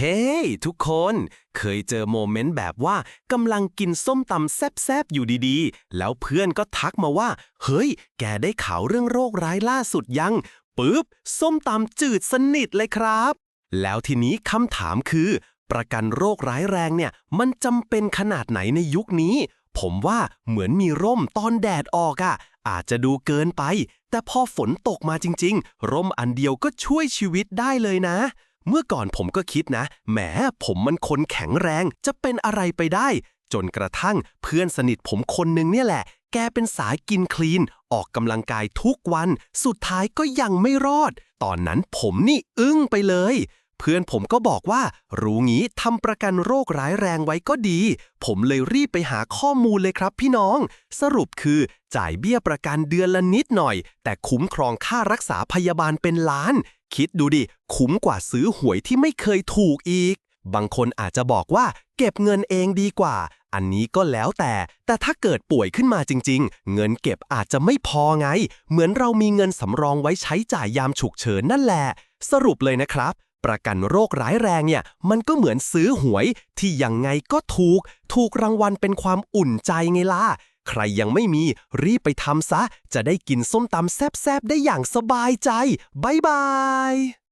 ฮ้ทุกคน เคยเจอโมเมนต์แบบว่ากำลังกินส้มตำแซบๆ อยู่ดีๆ แล้วเพื่อนก็ทักมาว่า เฮ้ย แกได้ข่าวเรื่องโรคร้ายล่าสุดยัง ปึ๊บ ส้มตำจืดสนิทเลยครับ แล้วทีนี้คำถามคือ ประกันโรคร้ายแรงเนี่ย มันจำเป็นขนาดไหนในยุคนี้ ผมว่าเหมือนมีร่มตอนแดดออกอะ่ะ อาจจะดูเกินไป แต่พอฝนตกมาจริง ๆ ร่มอันเดียวก็ช่วยชีวิตได้เลยนะ เมื่อก่อนผมก็คิดนะ แหม ผมมันคนแข็งแรง จะเป็นอะไรไปได้ จนกระทั่งเพื่อนสนิทผมคนหนึ่งเนี่ยแหละ แกเป็นสายกินคลีน ออกกำลังกายทุกวัน สุดท้ายก็ยังไม่รอด ตอนนั้นผมนี่อึ้งไปเลย เพื่อนผมก็บอกว่า รู้งี้ทำประกันโรคร้ายแรงไว้ก็ดี ผมเลยรีบไปหาข้อมูลเลยครับพี่น้อง สรุปคือจ่ายเบี้ยประกันเดือนละนิดหน่อย แต่คุ้มครองค่ารักษาพยาบาลเป็นล้าน คิดดูดิ คุ้มกว่าซื้อหวยที่ไม่เคยถูกอีก บางคนอาจจะบอกว่า เก็บเงินเองดีกว่า อันนี้ก็แล้วแต่ แต่ถ้าเกิดป่วยขึ้นมาจริง ๆ เงินเก็บอาจจะไม่พอไง เหมือนเรามีเงินสำรองไว้ใช้จ่ายยามฉุกเฉินนั่นแหละ สรุปเลยนะครับ ประกันโรคร้ายแรงเนี่ยมันก็เหมือนซื้อหวย ที่ยังไงก็ถูก ถูกรางวัลเป็นความอุ่นใจไงล่ะ ใครยังไม่มีรีบไปทำซะ จะได้กินส้มตำแซ่บๆ ได้อย่างสบายใจบ๊ายบาย